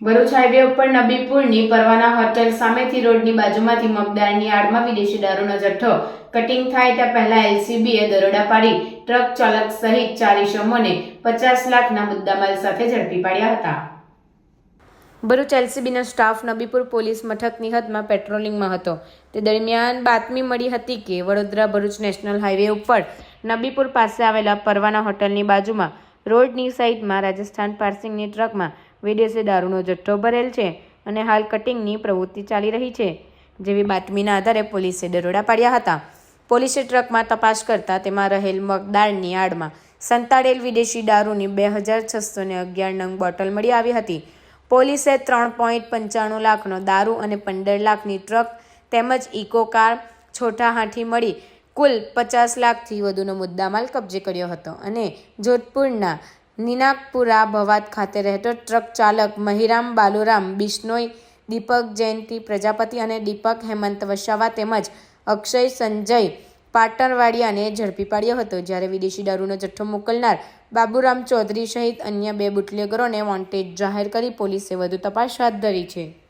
Bharuch highway ઉપર નબીપુરની પરવાના hotel સામેથી રોડની બાજુમાંથી મગદારની આડમાં વિદેશી દારૂનો જથ્થો કટિંગ થાય તે પહેલા એલસીબીએ દરોડા પાડી. ટ્રક ચાલક સહિત ચાર ઇસમોને પચાસ લાખના મુદ્દામાલ સાથે ઝડપી પાડ્યા હતા. ભરૂચ એલસીબીનો સ્ટાફ નબીપુર પોલીસ મથકની હદમાં પેટ્રોલિંગમાં હતો. તે દરમિયાન બાતમી મળી હતી કે વડોદરા ભરૂચ નેશનલ હાઈવે ઉપર નબીપુર પાસે આવેલા પરવાના હોટલની બાજુમાં રોડની સાઈડમાં રાજસ્થાન પાર્સિંગની ટ્રકમાં વિદેશી દારૂનો જથ્થો ભરેલ છે અને હાલ કટિંગની પ્રવૃત્તિ ચાલી રહી છે, જેવી બાતમીના આધારે પોલીસે દરોડા પાડ્યા હતા. પોલીસે ટ્રકમાં તપાસ કરતા તેમાં રહેલ મગદાળની આડમાં સંતાડેલ વિદેશી દારૂની બે હજાર છસો ને અગિયાર નંગ બોટલ મળી આવી હતી. પોલીસે ત્રણ પોઈન્ટ પંચાણું લાખનો દારૂ અને પંદર લાખની ટ્રક તેમજ ઇકો કાર છોટા હાથી મળી કુલ પચાસ લાખથી વધુનો મુદ્દામાલ કબજે કર્યો હતો અને જોધપુરના નિનાકપુરા ભવાત ખાતે રહેતો ટ્રક ચાલક મહિરામ બાલુરામ, બિશ્નોઈ, દીપક જયંતિ, પ્રજાપતિ અને દીપક હેમંત વસાવા તેમજ અક્ષય સંજય પાટણવાડિયાને ઝડપી પાડ્યો હતો. જ્યારે વિદેશી દારૂનો જથ્થો મોકલનાર બાબુરામ ચૌધરી સહિત અન્ય બે બુટલેગરોને વોન્ટેડ જાહેર કરી પોલીસે વધુ તપાસ હાથ ધરી છે.